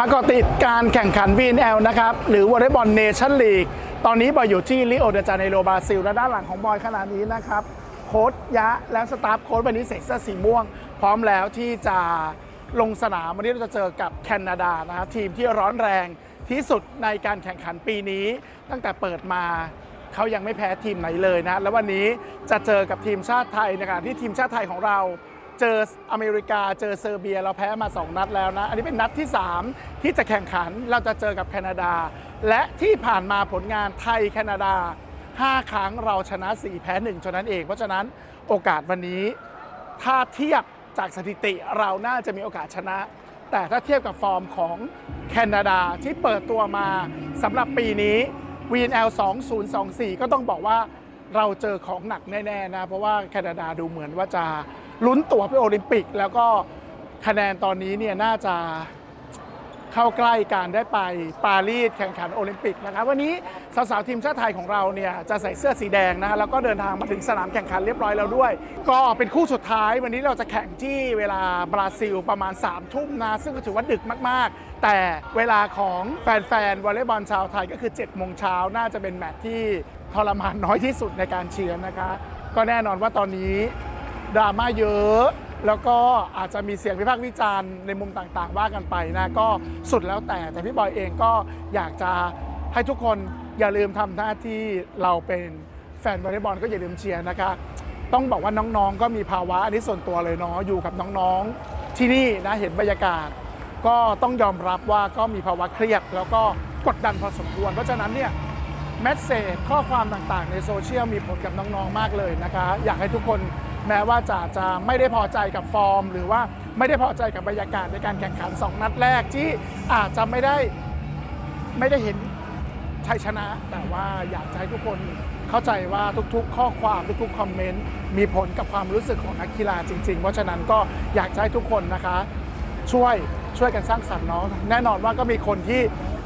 มาเกาะติดการแข่งขัน VNL นะครับ หรือวอลเลย์บอลเนชั่นลีก ตอนนี้บอยอยู่ที่ลิโอเดจาเนโรบราซิล และด้านหลังของบอยขนาดนี้นะครับ โค้ชยะและสตาฟโค้ชวันนี้ใส่เสื้อสีม่วง พร้อมแล้วที่จะลงสนาม วันนี้เราจะเจอกับแคนาดานะครับทีมที่ร้อนแรงที่สุดในการแข่งขันปีนี้ ตั้งแต่เปิดมาเขายังไม่แพ้ทีมไหนเลยนะ แล้ววันนี้จะเจอกับทีมชาติไทยนะครับที่ทีมชาติไทยของเรา เจออเมริกาเจอเซอร์เบีย เราแพ้มา 2 นัดแล้วนะ อันนี้เป็นนัดที่ 3 ที่จะแข่งขันเราจะเจอกับแคนาดา และที่ผ่านมาผลงานไทยแคนาดา 5 ครั้งเราชนะ 4 แพ้1เท่านั้นเอง เพราะฉะนั้นโอกาสวันนี้ ถ้าเทียบจากสถิติเราน่าจะมีโอกาสชนะ แต่ถ้าเทียบกับฟอร์มของแคนาดาที่เปิดตัวมาสำหรับปีนี้ VNL 2024 ก็ต้องบอกว่าเราเจอของหนักแน่ๆนะ เพราะว่าแคนาดาดูเหมือนว่าจะ ลุ้นตั๋วไปโอลิมปิก แล้วก็คะแนนตอนนี้เนี่ยน่าจะเข้าใกล้การได้ไปปารีสแข่งขันโอลิมปิกนะครับวันนี้สาวๆทีมชาติไทยของเราเนี่ยจะใส่เสื้อสีแดงนะฮะแล้วก็เดินทางมาถึงสนามแข่งขันเรียบร้อยแล้วด้วย ก็เป็นคู่สุดท้าย วันนี้เราจะแข่งที่เวลาบราซิลประมาณ3ามทุ่มนะซึ่งก็ถือว่าดึกมากๆ แต่เวลาของแฟนๆวอลเลย์บอลชาวไทยก็คือ7จ็ดโมงเช้าน่าจะเป็นแมตช์ที่ทรมานน้อยที่สุดในการเชียร์นะคะ ก็แน่นอนว่าตอนนี้ ดราม่าเยอะ แล้วก็อาจจะมีเสียงวิพากษ์วิจารณ์ในมุมต่างๆ ว่ากันไปนะก็สุดแล้วแต่แต่พี่บอยเองก็อยากจะให้ทุกคนอย่าลืมทำหน้าที่เราเป็นแฟนวอลเลย์บอลก็อย่าลืมเชียร์นะคะต้องบอกว่าน้องๆ ก็มีภาวะอันนี้ส่วนตัวเลยเนาะอยู่กับน้องๆ ที่นี่นะเห็นบรรยากาศ ก็ต้องยอมรับว่าก็มีภาวะเครียดแล้วก็กดดันพอสมควร เพราะฉะนั้นเนี่ยแมสเซจข้อความต่างๆ ในโซเชียลมีผลกับน้องๆ มากเลยนะคะ อยากให้ทุกคน แม้ว่าจะจะไม่ได้พอใจกับฟอร์ม หรือว่าไม่ได้พอใจกับบรรยากาศในการแข่งขัน 2 นัดแรกที่อาจจะไม่ได้ไม่ได้เห็นชัยชนะ แต่ว่าอยากให้ทุกคนเข้าใจว่าทุกๆ ข้อความทุกๆคอมเมนต์มีผลกับความรู้สึกของนักกีฬาจริง ๆ เพราะฉะนั้นก็อยากให้ทุกคนนะคะ ช่วยช่วยกันสร้างสรรค์เนาะแน่นอนว่าก็มีคนที่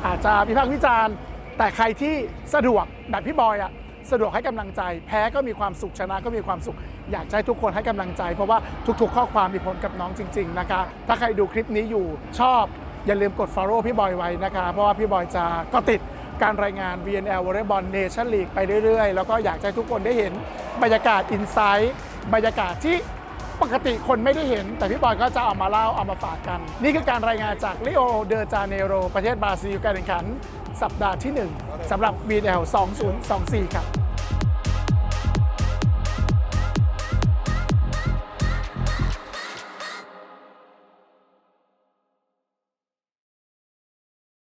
อาจจะวิพากษ์วิจารณ์ แต่ใครที่สะดวกแบบพี่บอยอะ สะดวกให้กำลังใจ แพ้ก็มีความสุขชนะก็มีความสุข อยากให้ทุกคนให้กำลังใจ เพราะว่าทุกๆ ข้อความมีผลกับน้องจริง ๆ นะคะ ถ้าใครดูคลิปนี้อยู่ชอบ อย่าลืมกด follow พี่บอยไว้นะคะ เพราะว่าพี่บอยจะก็ติดการรายงาน VNL Volleyball Nation League ไปเรื่อยๆ แล้วก็อยากให้ทุกคนได้เห็นบรรยากาศอินไซต์บรรยากาศที่ ปกติคนไม่ได้เห็น แต่พี่บอยก็จะเอามาเล่าเอามาฝากกัน นี่คือการรายงานจากลิโอเดอจาเนโรประเทศบราซิลการแข่งขัน สัปดาห์ที่ 1สำหรับ VNL 2024 ครับ